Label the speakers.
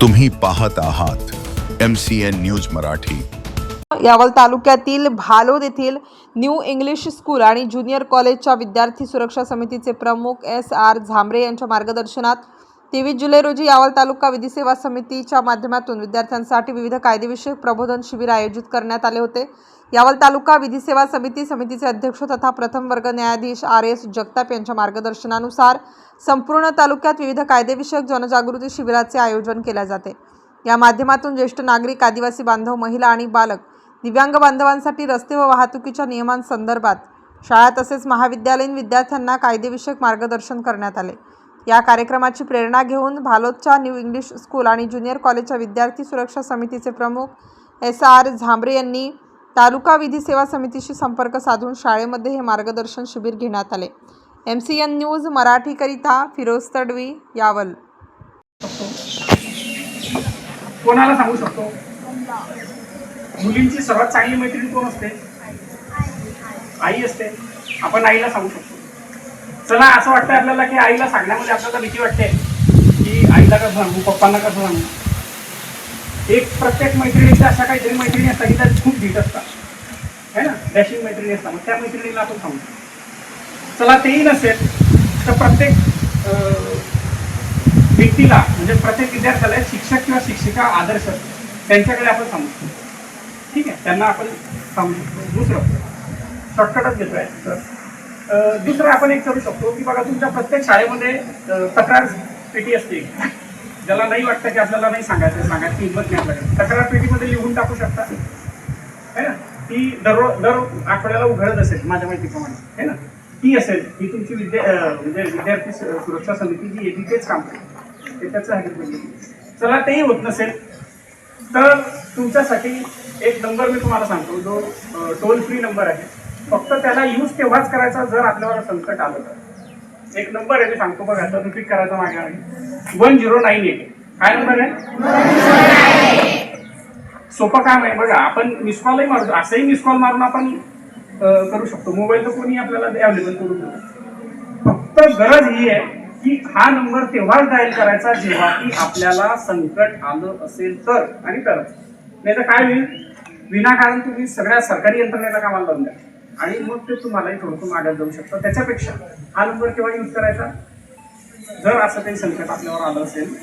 Speaker 1: तुम्ही पाहत आहात M C N news Marathi.
Speaker 2: Yawal तालुक्यातील भालोद येथील न्यू इंग्लिश स्कूल आणि ज्युनियर कॉलेजच्या विद्यार्थी सुरक्षा समितीचे प्रमुख एस आर झांबरे यांच्या मार्गदर्शनात तेवीस जुलै रोजी यावल तालुका विधी सेवा समितीच्या माध्यमातून विद्यार्थ्यांसाठी विविध कायदेविषयक प्रबोधन शिबिर आयोजित करण्यात आले होते. यावल तालुका विधी सेवा समिती समितीचे अध्यक्ष तथा प्रथम वर्ग न्यायाधीश आर एस जगताप यांच्या मार्गदर्शनानुसार संपूर्ण तालुक्यात विविध कायदेविषयक जनजागृती शिबिराचे आयोजन केले जाते. या माध्यमातून ज्येष्ठ नागरिक आदिवासी बांधव महिला आणि बालक दिव्यांग बांधवांसाठी रस्ते व वाहतुकीच्या नियमांसंदर्भात शाळा तसेच महाविद्यालयीन विद्यार्थ्यांना कायदेविषयक मार्गदर्शन करण्यात आले. या कार्यक्रमाची प्रेरणा घेऊन भालोदच्या न्यू इंग्लिश स्कूल आणि ज्युनियर कॉलेजच्या विद्यार्थी सुरक्षा समितीचे प्रमुख एस आर झांबरे यांनी तालुका विधी सेवा समितीशी संपर्क साधून शाळेमध्ये हे मार्गदर्शन शिबिर घेण्यात आले. एम सी एन न्यूज मराठीकरिता फिरोज तडवी यावल.
Speaker 3: कोणाला सांगू शकतो? मुलींची सर्वात चांगली मैत्रीण कोण असते? आई असते. आपण आईला सांगू शकतो. चला असं वाटतं आपल्याला की आईला सांगण्यामध्ये आपल्याला भीती वाटते. की आईला कसं सांगू पप्पांना कसं सांगू? एक प्रत्येक मैत्रिणीच्या अशा काहीतरी मैत्रिणी असतात की त्या खूप भीत असतात. है ना? डॅशिंग मैत्रिणी असतात. मग त्या मैत्रिणीला आपण सांगू. चला तेही नसेल तर प्रत्येक व्यक्तीला म्हणजे प्रत्येक विद्यार्थ्याला शिक्षक किंवा शिक्षिका आदर्श त्यांच्याकडे आपण सांगू. शकतो ठीक आहे? त्यांना आपण सांगू शकतो. दुसरं शॉर्टकटच घेतोय. तर दुसरं आपण एक करू शकतो की बघा तुमच्या प्रत्येक शाळेमध्ये तक्रार पेटी असते. ज्याला नाही वाटतं की आपल्याला नाही सांगायचं सांगायची हिंमत नाही आपल्याकडे तक्रार पेटीमध्ये लिहून टाकू शकता. है ना? ती दररोज दर आठवड्याला उघडत असेल माझ्या माहितीप्रमाणे. है ना? ती असेल ही तुमची विद्या म्हणजे विद्यार्थी सुरक्षा समिती जी येते तेच काम करते ते त्याचं आहे म्हणजे. चला तेही होत नसेल तर तुमच्यासाठी एक नंबर मी तुम्हाला सांगतो जो टोल फ्री नंबर आहे. फक्त त्याला यूज तेव्हाच करायचा जर आपल्यावर संकट आलं तर. एक नंबर आहे मी सांगतो बघा तर रिपीट करायचा मागे आहे वन झिरो नाईन एट काय नंबर आहे? सोपं काम आहे बघा आपण मिस कॉलही मारतो असंही मिस कॉल मारून आपण करू शकतो. मोबाईल तर कोणी आपल्याला अवेलेबल करून देतो फक्त गरज ही आहे की हा नंबर तेव्हाच डायल करायचा जेव्हा की आपल्याला संकट आलं असेल तर. आणि तरच. नाही तर काय होईल? विनाकारण तुम्ही सगळ्या सरकारी यंत्रणेला कामाला लावून द्या. आणि मग ते तुम्हालाही थोडंसं मागायला जाऊ शकतं. त्याच्यापेक्षा हा नंबर केव्हा यूज करायचा? जर असं काही संकट आपल्यावर आलं असेल